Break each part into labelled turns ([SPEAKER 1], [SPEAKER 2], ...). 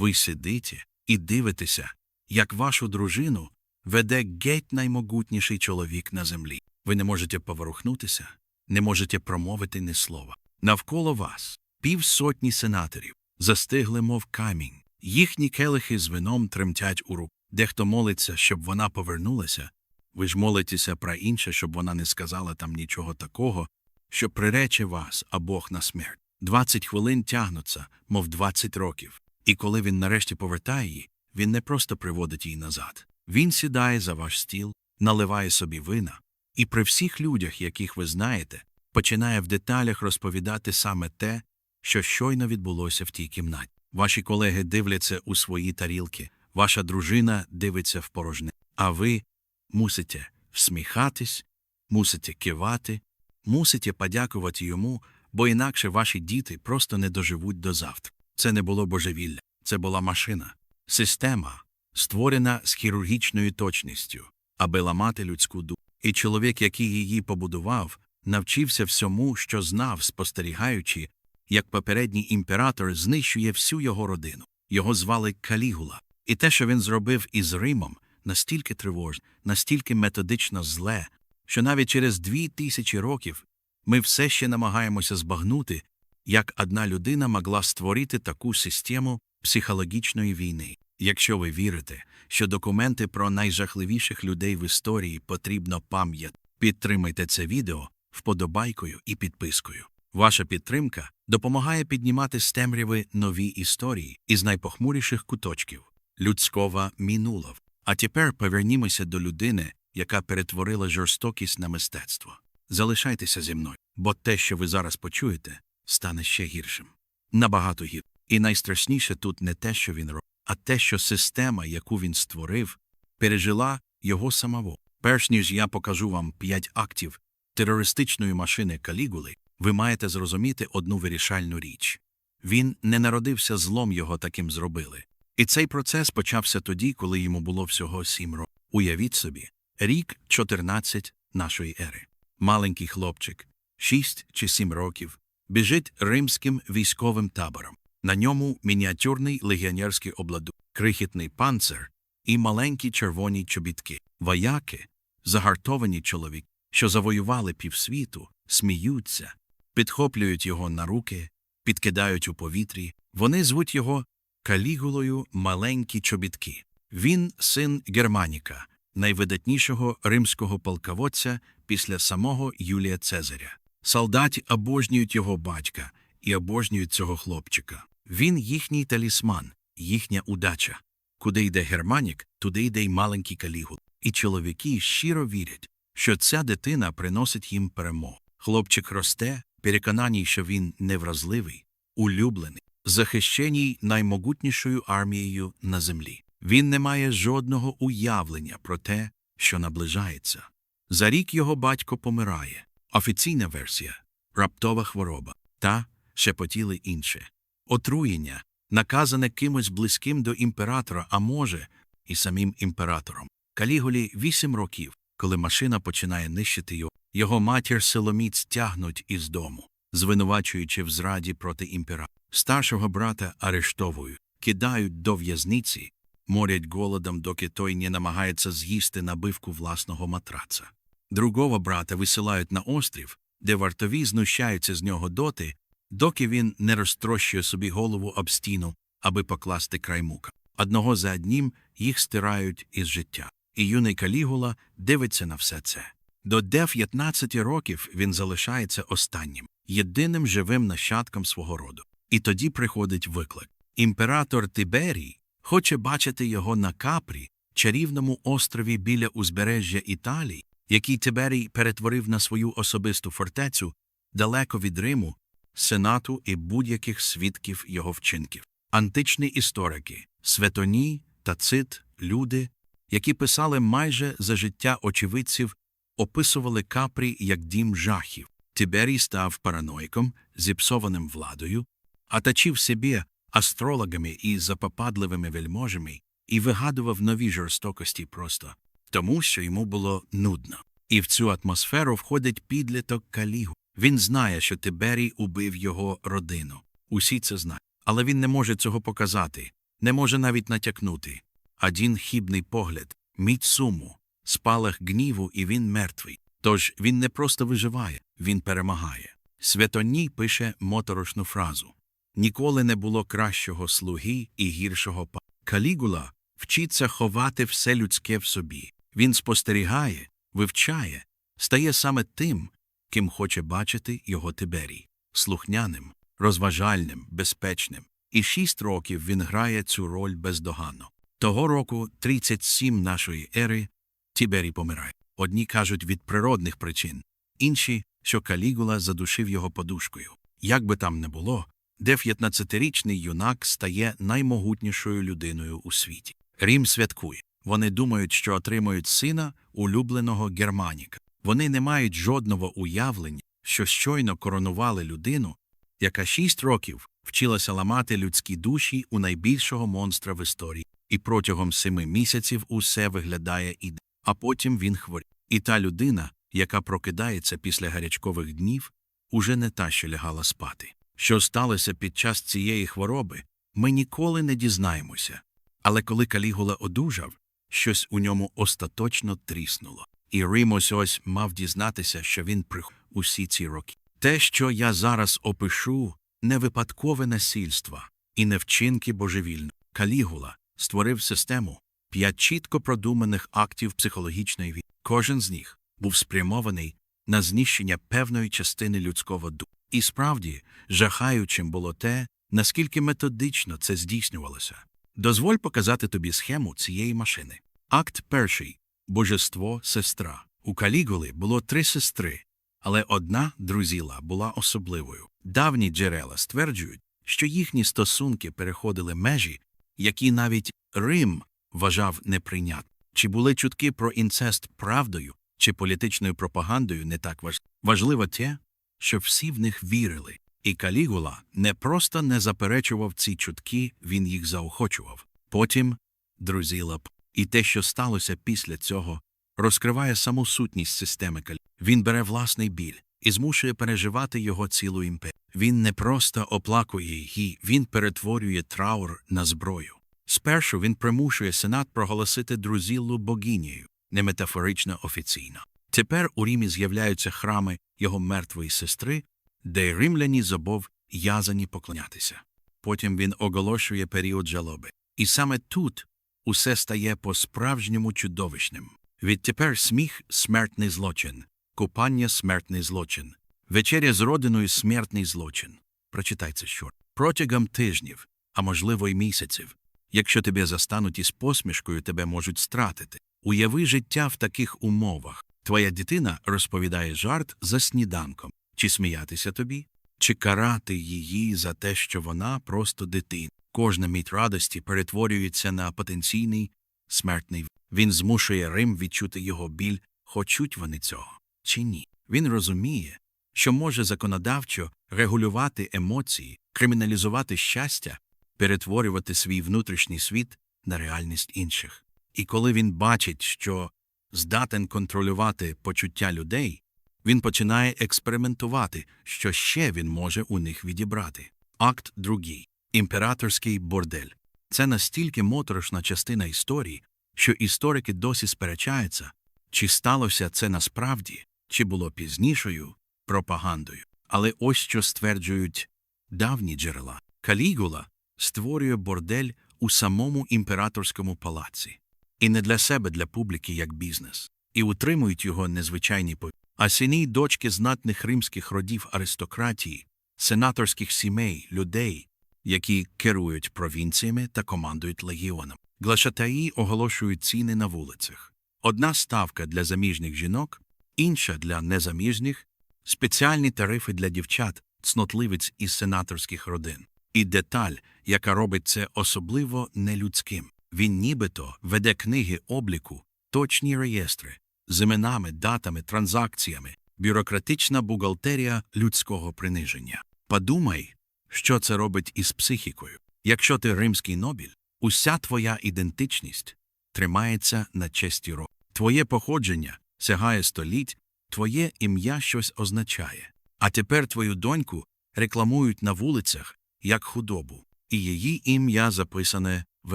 [SPEAKER 1] Ви сидите і дивитеся, як вашу дружину веде геть наймогутніший чоловік на землі. Ви не можете поворухнутися, не можете промовити ні слова. Навколо вас півсотні сенаторів застигли, мов камінь. Їхні келихи з вином тремтять у рук. Дехто молиться, щоб вона повернулася. Ви ж молитеся про інше, щоб вона не сказала там нічого такого, що прирече вас обох на смерть. Двадцять хвилин тягнуться, мов двадцять років. І коли він нарешті повертає її, він не просто приводить її назад. Він сідає за ваш стіл, наливає собі вина, і при всіх людях, яких ви знаєте, починає в деталях розповідати саме те, що щойно відбулося в тій кімнаті. Ваші колеги дивляться у свої тарілки, ваша дружина дивиться в порожне, а ви мусите всміхатись, мусите кивати, мусите подякувати йому, бо інакше ваші діти просто не доживуть до завтра. Це не було божевілля, це була машина, система, створена з хірургічною точністю, аби ламати людську душу. І чоловік, який її побудував, навчився всьому, що знав, спостерігаючи, як попередній імператор знищує всю його родину. Його звали Калігула. І те, що він зробив із Римом, настільки тривожне, настільки методично зле, що навіть через дві тисячі років ми все ще намагаємося збагнути, як одна людина могла створити таку систему психологічної війни. Якщо ви вірите, що документи про найжахливіших людей в історії потрібно пам'ять, підтримайте це відео вподобайкою і підпискою. Ваша підтримка допомагає піднімати з темряви нові історії із найпохмуріших куточків людського минулого. А тепер повернімося до людини, яка перетворила жорстокість на мистецтво. Залишайтеся зі мною, бо те, що ви зараз почуєте, стане ще гіршим. Набагато гір. І найстрашніше тут не те, що він робить, а те, що система, яку він створив, пережила його самого. Перш ніж я покажу вам п'ять актів терористичної машини Калігули, ви маєте зрозуміти одну вирішальну річ. Він не народився злом його таким зробили. І цей процес почався тоді, коли йому було всього сім років. Уявіть собі, рік 14 нашої ери. Маленький хлопчик, шість чи сім років, біжить римським військовим табором. На ньому мініатюрний легіонерський обладунок, крихітний панцир і маленькі червоні чобітки, вояки, загартовані чоловіки, що завоювали півсвіту, сміються, підхоплюють його на руки, підкидають у повітрі. Вони звуть його Калігулою маленькі чобітки. Він син Германіка, найвидатнішого римського полководця після самого Юлія Цезаря. Солдаті обожнюють його батька і обожнюють цього хлопчика. Він їхній талісман, їхня удача. Куди йде Германік, туди йде й маленький калігул. І чоловіки щиро вірять, що ця дитина приносить їм перемогу. Хлопчик росте, переконаний, що він невразливий, улюблений, захищеній наймогутнішою армією на землі. Він не має жодного уявлення про те, що наближається. За рік його батько помирає. Офіційна версія раптова хвороба та шепотіли інше. Отруєння, наказане кимось близьким до імператора, а може, і самим імператором. Каліголі вісім років, коли машина починає нищити його, його матір силоміць тягнуть із дому, звинувачуючи в зраді проти імператора. Старшого брата арештовують, кидають до в'язниці, морять голодом, доки той не намагається з'їсти набивку власного матраца. Другого брата висилають на острів, де вартові знущаються з нього доти, доки він не розтрощує собі голову об стіну, аби покласти край мука. Одного за одним їх стирають із життя. І юний Калігула дивиться на все це. До 19 років він залишається останнім, єдиним живим нащадком свого роду. І тоді приходить виклик. Імператор Тиберій хоче бачити його на капрі, чарівному острові біля узбережжя Італії, який Тиберій перетворив на свою особисту фортецю далеко від Риму, сенату і будь-яких свідків його вчинків. Античні історики, Светоній та Цит, люди, які писали майже за життя очевидців, описували капрі як дім жахів. Тиберій став параноїком, зіпсованим владою, а тачив себе астрологами і запопадливими вельможами і вигадував нові жорстокості просто тому, що йому було нудно. І в цю атмосферу входить підліток Калігу. Він знає, що Тиберій убив його родину. Усі це знають. Але він не може цього показати, не може навіть натякнути. Один хібний погляд, мідь суму, спалах гніву, і він мертвий. Тож він не просто виживає, він перемагає. Святоній пише моторошну фразу Ніколи не було кращого слуги і гіршого па. Калігула вчиться ховати все людське в собі. Він спостерігає, вивчає, стає саме тим, ким хоче бачити його Тиберій слухняним, розважальним, безпечним. І шість років він грає цю роль бездоганно. Того року, 37 нашої ери, Тіберій помирає. Одні кажуть від природних причин, інші, що Калігула задушив його подушкою. Як би там не було, 19-річний юнак стає наймогутнішою людиною у світі. Рім святкує. Вони думають, що отримують сина улюбленого Германіка. Вони не мають жодного уявлення, що щойно коронували людину, яка шість років вчилася ламати людські душі у найбільшого монстра в історії, і протягом семи місяців усе виглядає іде. А потім він хворіє. І та людина, яка прокидається після гарячкових днів, уже не та, що лягала спати. Що сталося під час цієї хвороби, ми ніколи не дізнаємося. Але коли Калігула одужав, щось у ньому остаточно тріснуло. І Рим ось ось мав дізнатися, що він прих усі ці роки. Те, що я зараз опишу, не випадкове насильство і не вчинки божевільно. Калігула створив систему п'ять чітко продуманих актів психологічної війни. Кожен з них був спрямований на знищення певної частини людського духу. І справді, жахаючим було те, наскільки методично це здійснювалося. Дозволь показати тобі схему цієї машини. Акт перший божество сестра. У Калігули було три сестри, але одна друзіла була особливою. Давні джерела стверджують, що їхні стосунки переходили межі, які навіть Рим вважав неприйнятними. Чи були чутки про інцест правдою чи політичною пропагандою не так важ... важливо те, що всі в них вірили, і Калігула не просто не заперечував ці чутки, він їх заохочував. Потім друзіла б. І те, що сталося після цього, розкриває саму сутність системи Калігули. Він бере власний біль і змушує переживати його цілу імперію. Він не просто оплакує її, він перетворює траур на зброю. Спершу він примушує сенат проголосити друзіллу богинею, не метафорично офіційно. Тепер у Римі з'являються храми його мертвої сестри, де римляні зобов'язані поклонятися. Потім він оголошує період жалоби. І саме тут усе стає по-справжньому чудовищним. Відтепер сміх смертний злочин, купання смертний злочин, вечеря з родиною смертний злочин. Прочитай це що. Протягом тижнів, а можливо й місяців, якщо тебе застануть із посмішкою, тебе можуть стратити. Уяви життя в таких умовах. Твоя дитина розповідає жарт за сніданком. Чи сміятися тобі, чи карати її за те, що вона просто дитина. Кожна мить радості перетворюється на потенційний смертний. Він змушує Рим відчути його біль, хочуть вони цього чи ні. Він розуміє, що може законодавчо регулювати емоції, криміналізувати щастя, перетворювати свій внутрішній світ на реальність інших. І коли він бачить, що здатен контролювати почуття людей, він починає експериментувати, що ще він може у них відібрати. Акт другий імператорський бордель. Це настільки моторошна частина історії, що історики досі сперечаються, чи сталося це насправді, чи було пізнішою пропагандою. Але ось що стверджують давні джерела. Калігула створює бордель у самому імператорському палаці. І не для себе, для публіки як бізнес. І утримують його незвичайні по. А сини й дочки знатних римських родів аристократії, сенаторських сімей, людей, які керують провінціями та командують легіоном. Глашатаї оголошують ціни на вулицях. Одна ставка для заміжніх жінок, інша для незаміжніх, спеціальні тарифи для дівчат, цнотливиць із сенаторських родин. І деталь, яка робить це особливо нелюдським. Він нібито веде книги обліку, точні реєстри з іменами, датами, транзакціями, бюрократична бухгалтерія людського приниження. Подумай, що це робить із психікою. Якщо ти римський нобіль, уся твоя ідентичність тримається на честі року. Твоє походження сягає століть, твоє ім'я щось означає. А тепер твою доньку рекламують на вулицях як худобу, і її ім'я записане в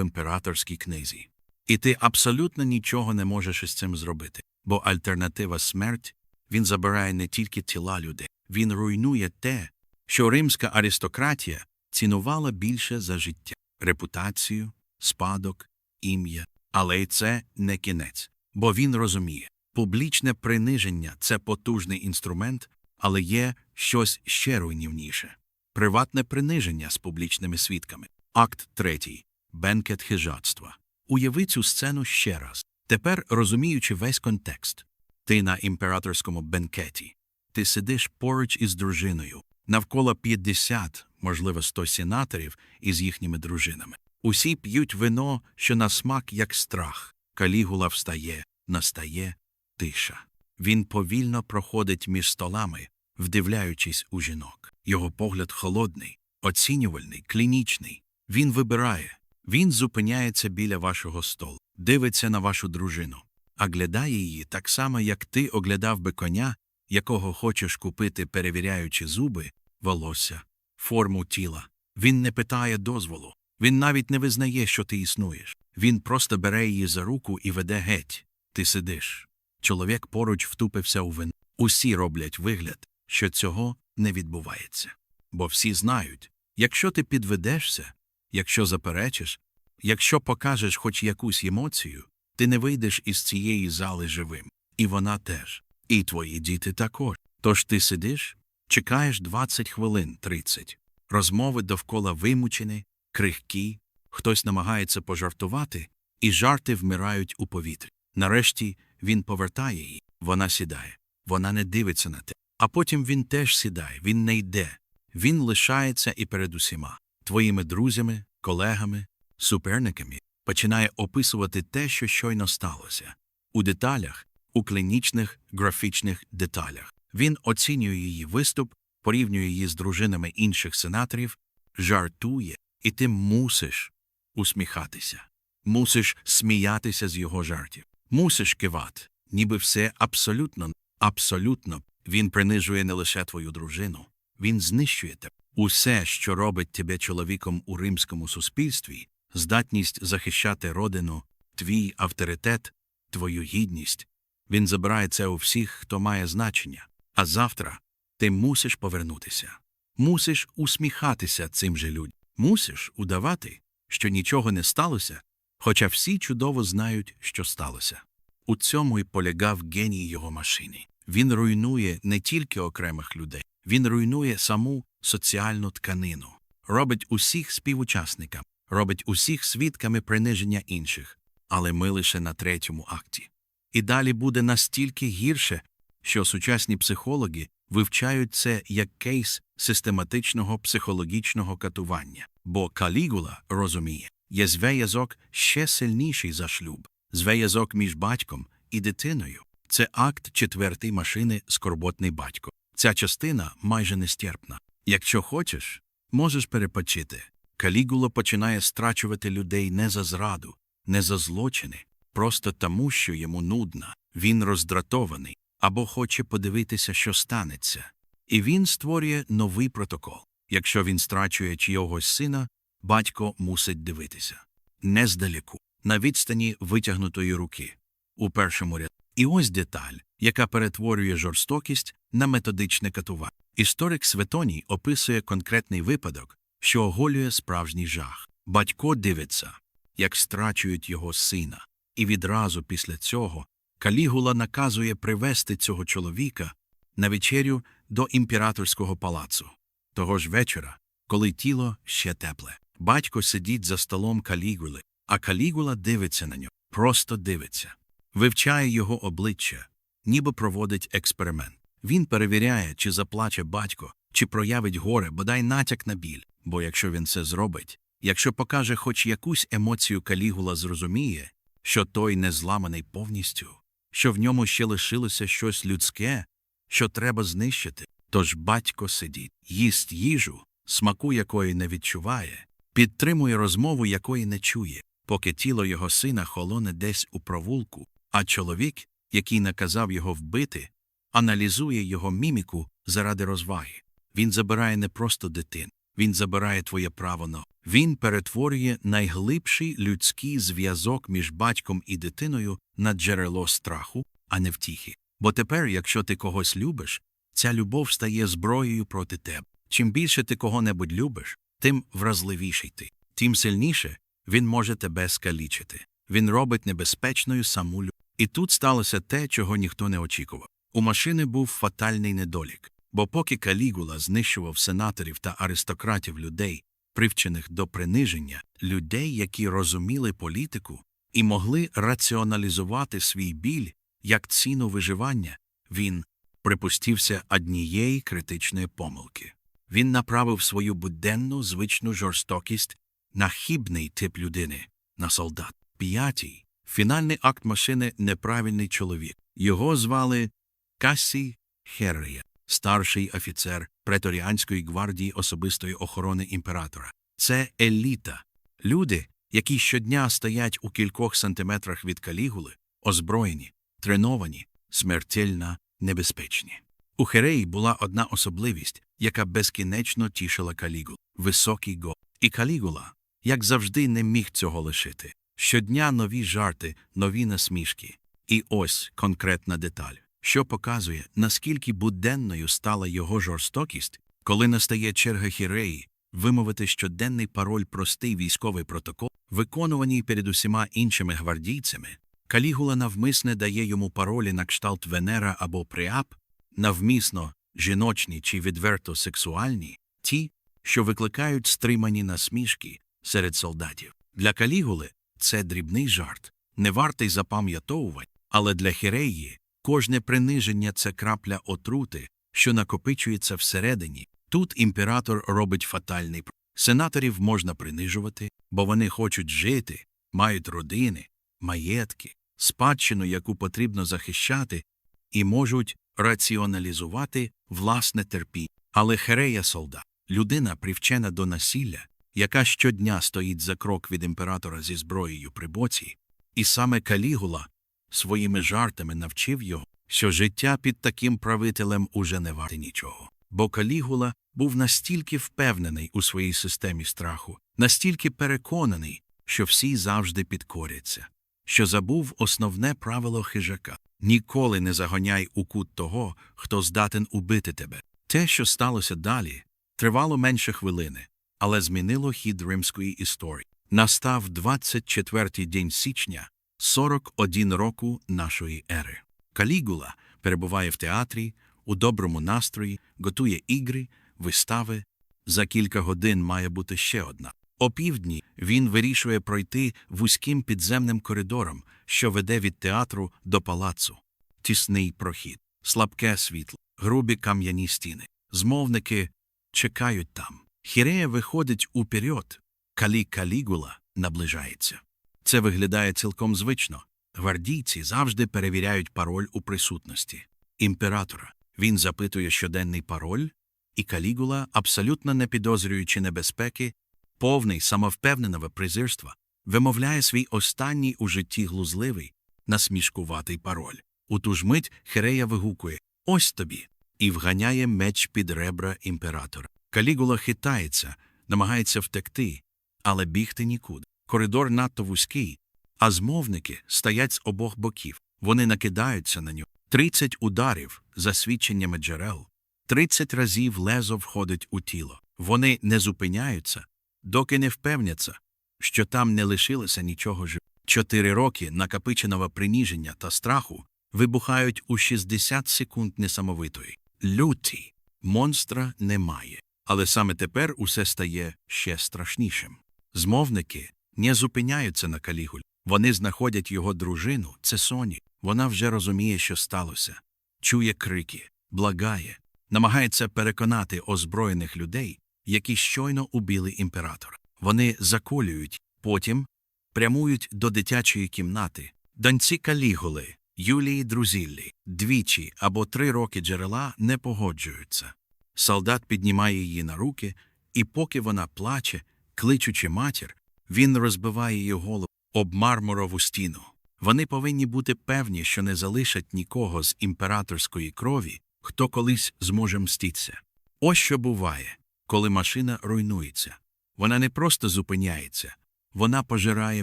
[SPEAKER 1] імператорській книзі. І ти абсолютно нічого не можеш із цим зробити, бо альтернатива смерть він забирає не тільки тіла людей, він руйнує те, що римська аристократія цінувала більше за життя репутацію, спадок, ім'я. Але й це не кінець, бо він розуміє публічне приниження це потужний інструмент, але є щось ще руйнівніше приватне приниження з публічними свідками. Акт третій бенкет хижацтва. Уяви цю сцену ще раз. Тепер розуміючи весь контекст. Ти на імператорському бенкеті. Ти сидиш поруч із дружиною, навколо 50, можливо, 100 сенаторів із їхніми дружинами. Усі п'ють вино, що на смак, як страх. Калігула встає, настає тиша. Він повільно проходить між столами, вдивляючись у жінок. Його погляд холодний, оцінювальний, клінічний. Він вибирає. Він зупиняється біля вашого столу, дивиться на вашу дружину, а глядає її так само, як ти оглядав би коня, якого хочеш купити, перевіряючи зуби, волосся, форму тіла. Він не питає дозволу, він навіть не визнає, що ти існуєш. Він просто бере її за руку і веде геть. Ти сидиш. Чоловік поруч втупився у вин. Усі роблять вигляд, що цього не відбувається. Бо всі знають, якщо ти підведешся, якщо заперечиш, якщо покажеш хоч якусь емоцію, ти не вийдеш із цієї зали живим. І вона теж. І твої діти також. Тож ти сидиш, чекаєш 20 хвилин, 30. Розмови довкола вимучені, крихкі, хтось намагається пожартувати, і жарти вмирають у повітрі. Нарешті він повертає її, вона сідає, вона не дивиться на те. А потім він теж сідає, він не йде. Він лишається і перед усіма твоїми друзями, колегами, суперниками починає описувати те, що щойно сталося. У деталях, у клінічних графічних деталях. Він оцінює її виступ, порівнює її з дружинами інших сенаторів, жартує, і ти мусиш усміхатися, мусиш сміятися з його жартів, мусиш кивати, ніби все абсолютно, абсолютно. Він принижує не лише твою дружину, він знищує тебе. Усе, що робить тебе чоловіком у римському суспільстві, здатність захищати родину, твій авторитет, твою гідність. Він забирає це у всіх, хто має значення. А завтра ти мусиш повернутися, мусиш усміхатися цим же людям, мусиш удавати, що нічого не сталося, хоча всі чудово знають, що сталося. У цьому й полягав геній його машини. Він руйнує не тільки окремих людей, він руйнує саму соціальну тканину, робить усіх співучасникам, робить усіх свідками приниження інших, але ми лише на третьому акті. І далі буде настільки гірше, що сучасні психологи вивчають це як кейс систематичного психологічного катування, бо Калігула розуміє, є зв'язок ще сильніший за шлюб, зв'язок між батьком і дитиною. Це акт четвертий машини Скорботний батько. Ця частина майже нестерпна. Якщо хочеш, можеш перепочити. Калігула починає страчувати людей не за зраду, не за злочини, просто тому, що йому нудно, він роздратований або хоче подивитися, що станеться. І він створює новий протокол. Якщо він страчує чийогось сина, батько мусить дивитися. Не здалеку, на відстані витягнутої руки, у першому ряду. І ось деталь, яка перетворює жорстокість на методичне катування. Історик Светоній описує конкретний випадок, що оголює справжній жах. Батько дивиться, як страчують його сина, і відразу після цього Калігула наказує привести цього чоловіка на вечерю до імператорського палацу. Того ж вечора, коли тіло ще тепле, батько сидить за столом Калігули, а Калігула дивиться на нього, просто дивиться, вивчає його обличчя, ніби проводить експеримент. Він перевіряє, чи заплаче батько, чи проявить горе, бодай натяк на біль, бо якщо він це зробить, якщо покаже хоч якусь емоцію Калігула зрозуміє, що той не зламаний повністю, що в ньому ще лишилося щось людське, що треба знищити. Тож батько сидить, їсть їжу, смаку якої не відчуває, підтримує розмову, якої не чує, поки тіло його сина холоне десь у провулку, а чоловік, який наказав його вбити, аналізує його міміку заради розваги. Він забирає не просто дитин, він забирає твоє право на. Він перетворює найглибший людський зв'язок між батьком і дитиною на джерело страху, а не втіхи. Бо тепер, якщо ти когось любиш, ця любов стає зброєю проти тебе. Чим більше ти кого-небудь любиш, тим вразливіший ти, тим сильніше він може тебе скалічити. Він робить небезпечною саму любов. І тут сталося те, чого ніхто не очікував. У машини був фатальний недолік, бо поки Калігула знищував сенаторів та аристократів людей, привчених до приниження, людей, які розуміли політику і могли раціоналізувати свій біль як ціну виживання, він припустився однієї критичної помилки. Він направив свою буденну звичну жорстокість на хібний тип людини, на солдат. П'ятій. Фінальний акт машини неправильний чоловік. Його звали Кассі Херрія, старший офіцер преторіанської гвардії особистої охорони імператора. Це еліта. Люди, які щодня стоять у кількох сантиметрах від калігули, озброєні, треновані, смертельно небезпечні. У Хереї була одна особливість, яка безкінечно тішила Калігул – високий го. І Калігула, як завжди, не міг цього лишити. Щодня нові жарти, нові насмішки. І ось конкретна деталь, що показує, наскільки буденною стала його жорстокість, коли настає черга Хіреї вимовити щоденний пароль простий військовий протокол, виконуваний перед усіма іншими гвардійцями. Калігула навмисне дає йому паролі на кшталт Венера або Приап, навмісно жіночні чи відверто сексуальні, ті, що викликають стримані насмішки серед солдатів. Для Калігули це дрібний жарт, не вартий запам'ятовувати, але для Хіреї кожне приниження це крапля отрути, що накопичується всередині. Тут імператор робить фатальний Сенаторів можна принижувати, бо вони хочуть жити, мають родини, маєтки, спадщину, яку потрібно захищати, і можуть раціоналізувати власне терпіння. Але Херея солдат, людина привчена до насилля, яка щодня стоїть за крок від імператора зі зброєю при боці, і саме Калігула своїми жартами навчив його, що життя під таким правителем уже не варте нічого. Бо Калігула був настільки впевнений у своїй системі страху, настільки переконаний, що всі завжди підкоряться, що забув основне правило хижака ніколи не загоняй у кут того, хто здатен убити тебе. Те, що сталося далі, тривало менше хвилини, але змінило хід римської історії. Настав 24-й день січня, 41 року нашої ери. Калігула перебуває в театрі, у доброму настрої, готує ігри, вистави. За кілька годин має бути ще одна. Опівдні він вирішує пройти вузьким підземним коридором, що веде від театру до палацу. Тісний прохід, слабке світло, грубі кам'яні стіни. Змовники чекають там. Хірея виходить уперед, калі Калігула наближається. Це виглядає цілком звично. Гвардійці завжди перевіряють пароль у присутності імператора. Він запитує щоденний пароль, і Калігула, абсолютно не підозрюючи небезпеки, повний самовпевненого презирства, вимовляє свій останній у житті глузливий, насмішкуватий пароль. У ту ж мить Херея вигукує Ось тобі. і вганяє меч під ребра імператора. Калігула хитається, намагається втекти, але бігти нікуди. Коридор надто вузький, а змовники стоять з обох боків. Вони накидаються на нього. Тридцять ударів, за свідченнями джерел, тридцять разів лезо входить у тіло. Вони не зупиняються, доки не впевняться, що там не лишилося нічого живого. Чотири роки накопиченого приніження та страху вибухають у 60 секунд несамовитої. Люті. Монстра немає. Але саме тепер усе стає ще страшнішим. Змовники не зупиняються на калігуль. Вони знаходять його дружину, це Соні. Вона вже розуміє, що сталося. Чує крики, благає, намагається переконати озброєних людей, які щойно убили імператора. Вони заколюють, потім прямують до дитячої кімнати. Доньці Калігули, Юлії Друзіллі, двічі або три роки джерела не погоджуються. Солдат піднімає її на руки, і поки вона плаче, кличучи матір, він розбиває її голову об мармурову стіну. Вони повинні бути певні, що не залишать нікого з імператорської крові, хто колись зможе мститися. Ось що буває. коли машина руйнується. Вона не просто зупиняється, вона пожирає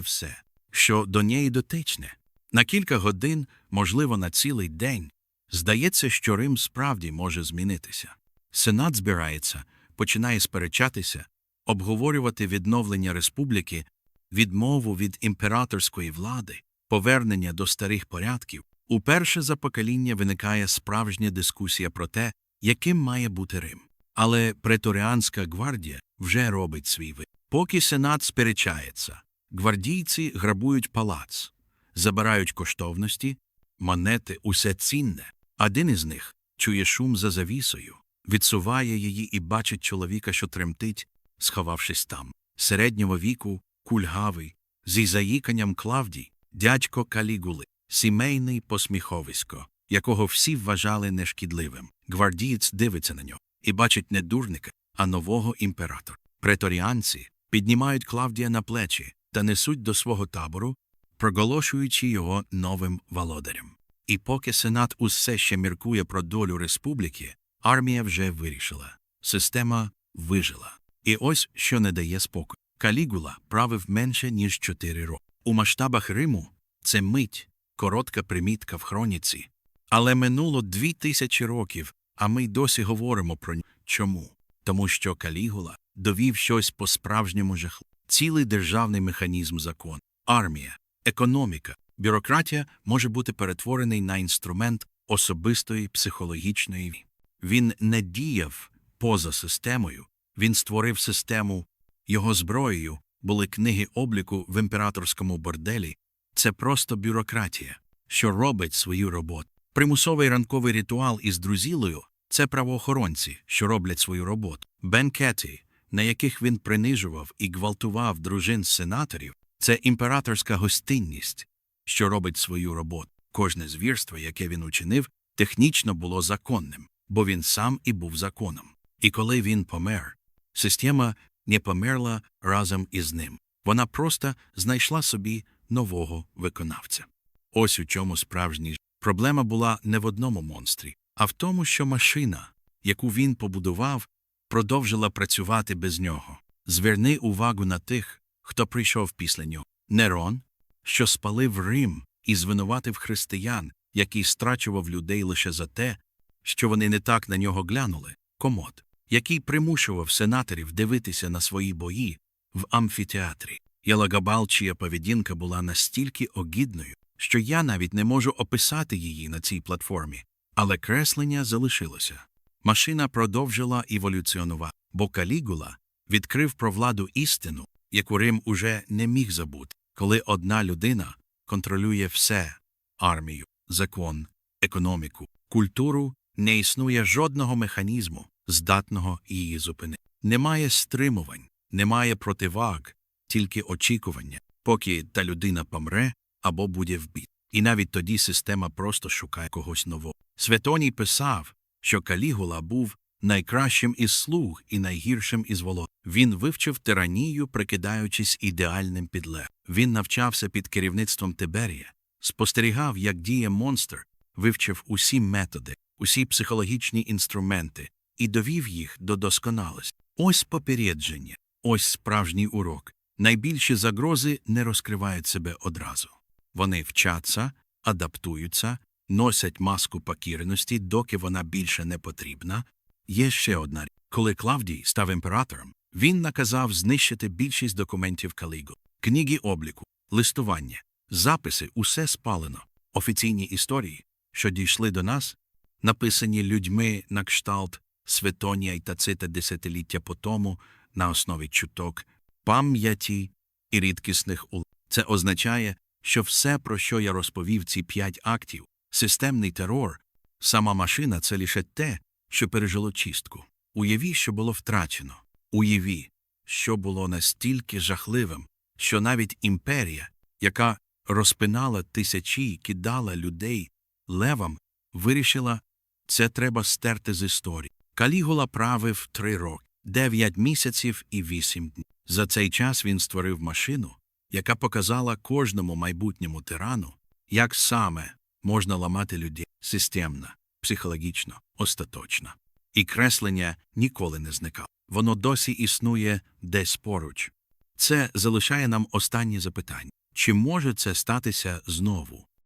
[SPEAKER 1] все, що до неї дотичне. На кілька годин, можливо, на цілий день. Здається, що Рим справді може змінитися. Сенат збирається, починає сперечатися, обговорювати відновлення республіки, відмову від імператорської влади, повернення до старих порядків. Уперше за покоління виникає справжня дискусія про те, яким має бути Рим. Але преторіанська гвардія вже робить свій вид. Поки сенат сперечається, гвардійці грабують палац, забирають коштовності, монети, усе цінне. Один із них чує шум за завісою, відсуває її і бачить чоловіка, що тремтить, сховавшись там. Середнього віку, кульгавий, зі заїканням Клавдій, дядько Калігули, сімейний посміховисько, якого всі вважали нешкідливим. Гвардієць дивиться на нього і бачить не дурника, а нового імператора. Преторіанці піднімають Клавдія на плечі та несуть до свого табору, проголошуючи його новим володарем. І поки сенат усе ще міркує про долю республіки, армія вже вирішила. Система вижила. І ось що не дає спокою. Калігула правив менше, ніж чотири роки. У масштабах Риму це мить, коротка примітка в хроніці. Але минуло дві тисячі років, а ми й досі говоримо про нього. Чому? Тому що Калігула довів щось по-справжньому жаху. Цілий державний механізм закон, армія, економіка, бюрократія може бути перетворений на інструмент особистої психологічної. війни. Він не діяв поза системою, він створив систему. Його зброєю були книги обліку в імператорському борделі. Це просто бюрократія, що робить свою роботу. Примусовий ранковий ритуал із друзілою це правоохоронці, що роблять свою роботу. Бенкети, на яких він принижував і гвалтував дружин сенаторів, це імператорська гостинність, що робить свою роботу. Кожне звірство, яке він учинив, технічно було законним, бо він сам і був законом. І коли він помер, система не померла разом із ним. Вона просто знайшла собі нового виконавця. Ось у чому справжній проблема була не в одному монстрі, а в тому, що машина, яку він побудував, продовжила працювати без нього. Зверни увагу на тих, хто прийшов після нього. Нерон, що спалив Рим і звинуватив християн, який страчував людей лише за те, що вони не так на нього глянули, комод, який примушував сенаторів дивитися на свої бої в амфітеатрі. Ялагабал, чия поведінка була настільки огідною, що я навіть не можу описати її на цій платформі, але креслення залишилося. Машина продовжила еволюціонувати, бо Калігула відкрив про владу істину, яку Рим уже не міг забути, коли одна людина контролює все армію, закон, економіку, культуру, не існує жодного механізму, здатного її зупинити. Немає стримувань, немає противаг, тільки очікування, поки та людина помре або буде вбит. І навіть тоді система просто шукає когось нового. Светоній писав, що Калігула був найкращим із слуг і найгіршим із волод. Він вивчив тиранію, прикидаючись ідеальним підле. Він навчався під керівництвом Тиберія, спостерігав, як діє монстр, вивчив усі методи, усі психологічні інструменти і довів їх до досконалості. Ось попередження, ось справжній урок. Найбільші загрози не розкривають себе одразу. Вони вчаться, адаптуються, носять маску покірності, доки вона більше не потрібна. Є ще одна річ. Коли Клавдій став імператором, він наказав знищити більшість документів Калігу, книги обліку, листування, записи, усе спалено. Офіційні історії, що дійшли до нас, написані людьми на кшталт Светонія й Тацита десятиліття по тому на основі чуток, пам'яті і рідкісних ул. Це означає, що все, про що я розповів ці п'ять актів, системний терор, сама машина це лише те, що пережило чистку. Уяві, що було втрачено. Уяві, що було настільки жахливим, що навіть імперія, яка розпинала тисячі й кидала людей левам, вирішила, це треба стерти з історії. Калігула правив три роки, дев'ять місяців і вісім днів. За цей час він створив машину, яка показала кожному майбутньому тирану, як саме можна ламати людей системно, психологічно, остаточно. І креслення ніколи не зникало. Воно досі існує десь поруч. Це залишає нам останнє запитання. Чи може це статися знову?